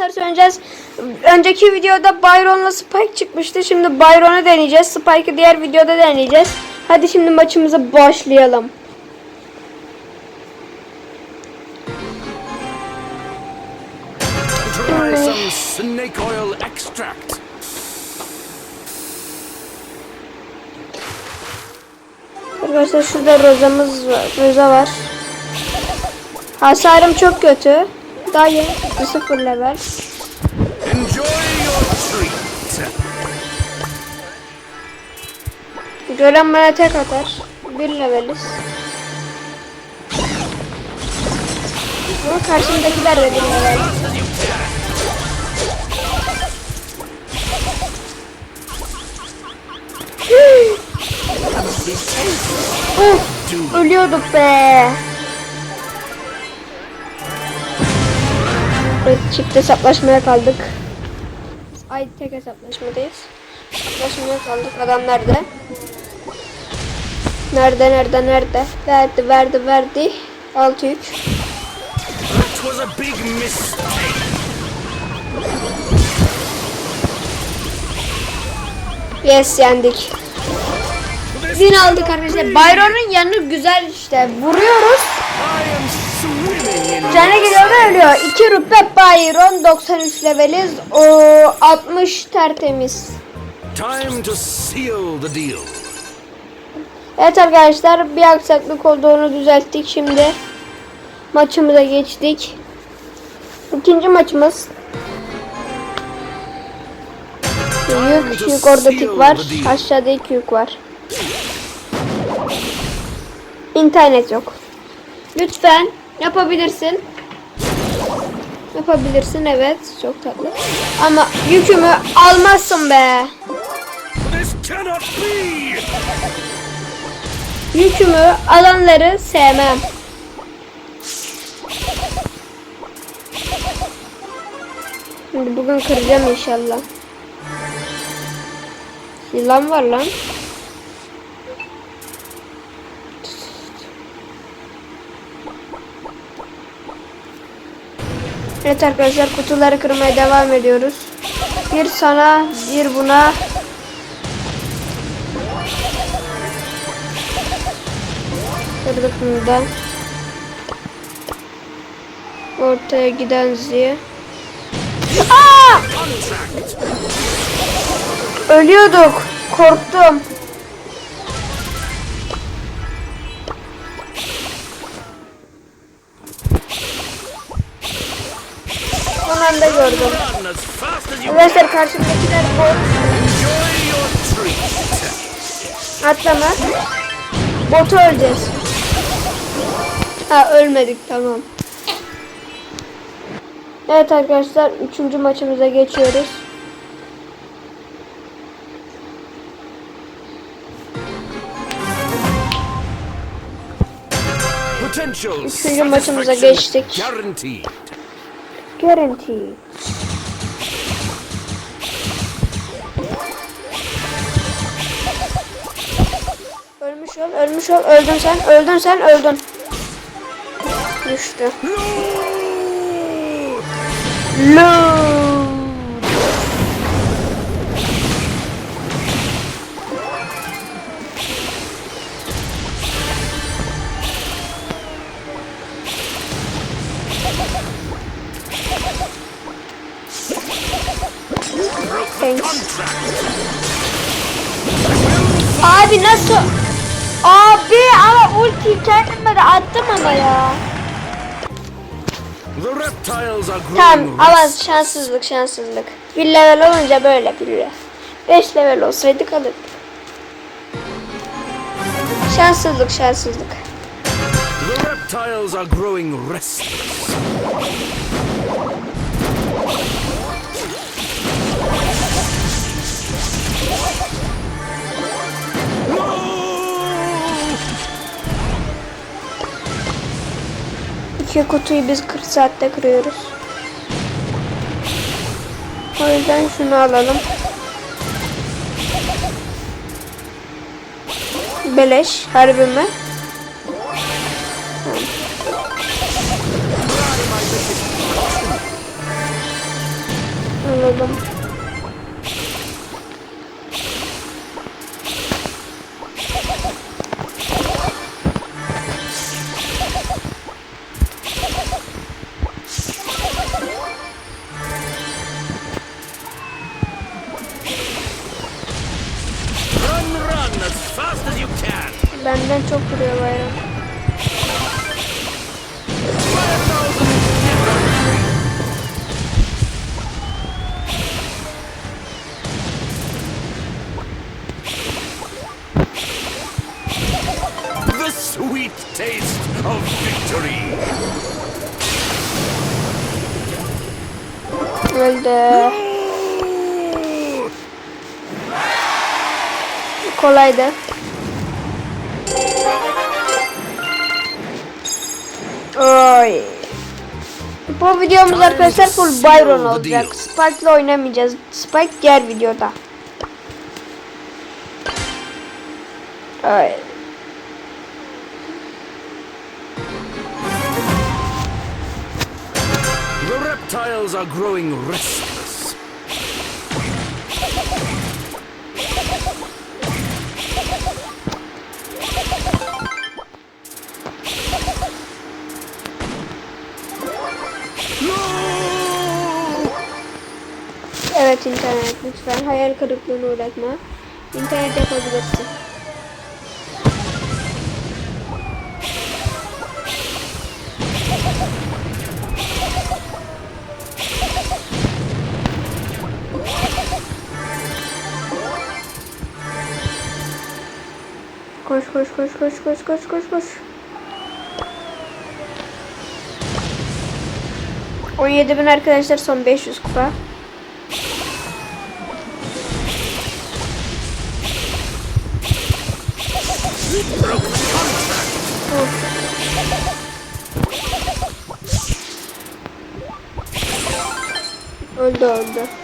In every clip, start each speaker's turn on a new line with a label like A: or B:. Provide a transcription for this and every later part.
A: Arkadaşlar söyleyeceğiz. Önceki videoda Byron'la Spike çıkmıştı. Şimdi Byron'u deneyeceğiz. Spike'ı diğer videoda deneyeceğiz. Hadi şimdi maçımıza başlayalım. Arkadaşlar şurada rozamız var. Roza var. Hasarım çok kötü. Dayı sıfır level.
B: Enjoy your treat.
A: Gören bana tek atar. Bir leveliz. Ama karşımdakiler de bir level. Ölüyorduk be. Evet, çift hesaplaşmaya kaldık. Ay tek hesaplaşmadayız. Hesaplaşmaya kaldık. Adam nerede? Nerede nerede nerede? Verdi verdi verdi. Altı yük.
B: That was a big mistake.
A: Yes yendik. Win aldık arkadaşlar. Byron'un yanı güzel işte. Vuruyoruz. Canı gidiyor ve ölüyor. 2 rüpe Byron 93 leveliz. O 60 tertemiz.
B: time to seal the deal.
A: Evet arkadaşlar bir aksaklık olduğunu düzelttik şimdi. Maçımıza geçtik. İkinci maçımız. Yük, yük orada tik var. Aşağıda iki yük var. İnternet yok. Lütfen yapabilirsin. Yapabilirsin evet. Çok tatlı. Ama yükümü almazsın be. Yükümü alanları sevmem. Şimdi bugün kıracağım inşallah. Yılan var lan. Evet arkadaşlar kutuları kırmaya devam ediyoruz. Bir sana, bir buna. Kırdık bunu da. Ortaya giden ziye. Aa! Ölüyorduk. Korktum. Karşımdakiler
B: treat.
A: Atlama. Botu öleceğiz. Ha ölmedik tamam. Evet arkadaşlar üçüncü maçımıza geçiyoruz. Üçüncü maçımıza geçtik.
B: Guaranteed.
A: Guarantee. Ölmüş ol, ölmüş ol, öldün sen, öldün sen, öldün. Düştü. Lo. Thanks. Abi nasıl? Abi ama ulti kendime de attım ama ya. Tamam ama şanssızlık şanssızlık. Bir level olunca böyle bir 5 level olsaydık alırdık. Şanssızlık şanssızlık.
B: The reptiles are growing restless.
A: İki kutuyu biz 40 saatte kırıyoruz. O yüzden şunu alalım. Beleş harbi mi? Aldım. Öldü. Kolaydı. Oy. Bu videomuz arkadaşlar full Byron olacak. Spike ile oynamayacağız. Spike diğer videoda. Ay.
B: Reptiles are growing restless.
A: Evet internet lütfen hayal kırıklığına uğratma. İnternet yapabilirsin. Koş koş koş koş koş koş koş koş. 17 bin arkadaşlar son 500 kupa. Öldü öldü.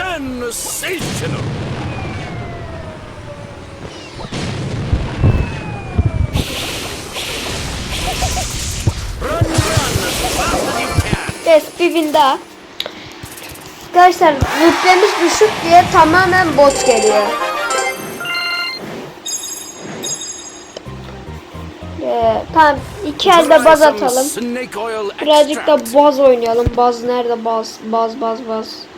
B: Sensational!
A: Yes bir win daha. Arkadaşlar rütbemiz düşük diye tamamen bot geliyor. Ee, tamam iki elde baz atalım. Birazcık da baz oynayalım. Baz nerede baz? Baz baz baz.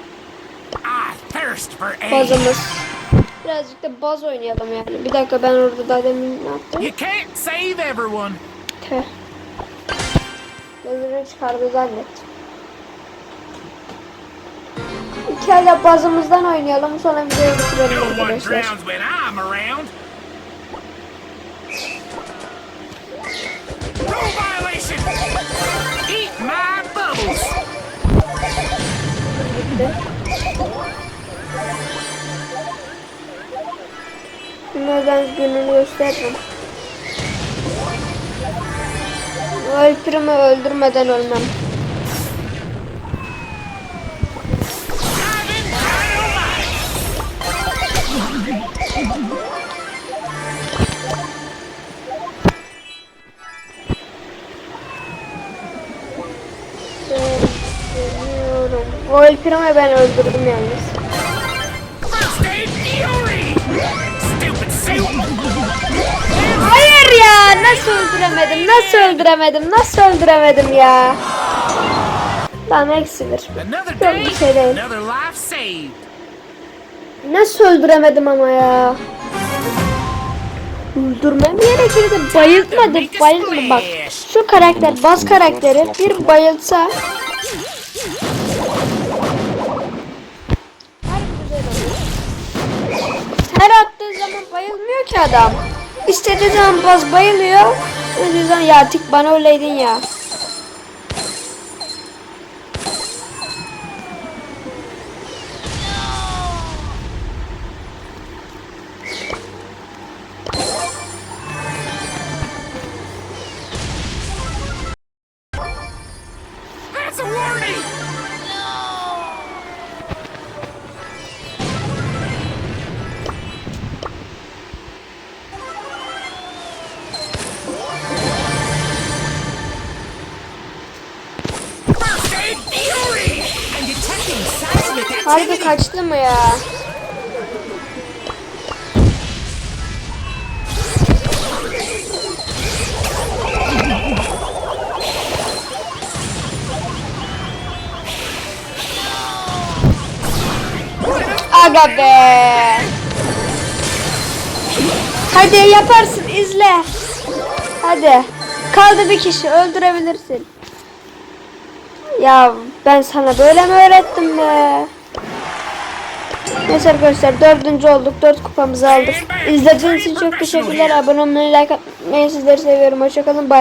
A: Bazımız. Birazcık da baz oynayalım yani. Bir dakika ben orada daha demin ne yaptım?
C: You can't save everyone.
A: Tüh. Gözünü çıkardı zannettim. İki elde bazımızdan oynayalım. Sonra videoyu bitirelim arkadaşlar.
C: Eat my bubbles!
A: Neden gününü gösteririm. Öldürümü öldürmeden ölmem. O Elpirom'u ben öldürdüm yalnız. Hayır ya nasıl öldüremedim nasıl öldüremedim nasıl öldüremedim ya. Tamam eksi bir.
C: Another
A: Yok bir şey değil. Nasıl öldüremedim ama ya. Öldürmem gerekirdi. Bayıltmadı. Bayıltmadı bak. Şu karakter, baz karakteri bir bayılsa. Zaman bayılmıyor ki adam. İstediği zaman baz bayılıyor. O zaman ya tik bana öyleydin ya. Harbi kaçtı mı ya? Aga be. Hadi yaparsın izle. Hadi. Kaldı bir kişi öldürebilirsin. Ya ben sana böyle mi öğrettim be? Neyse arkadaşlar dördüncü olduk. Dört kupamızı aldık. İzlediğiniz için çok teşekkürler. Abone olmayı, like atmayı sizleri seviyorum. Hoşçakalın. Bye.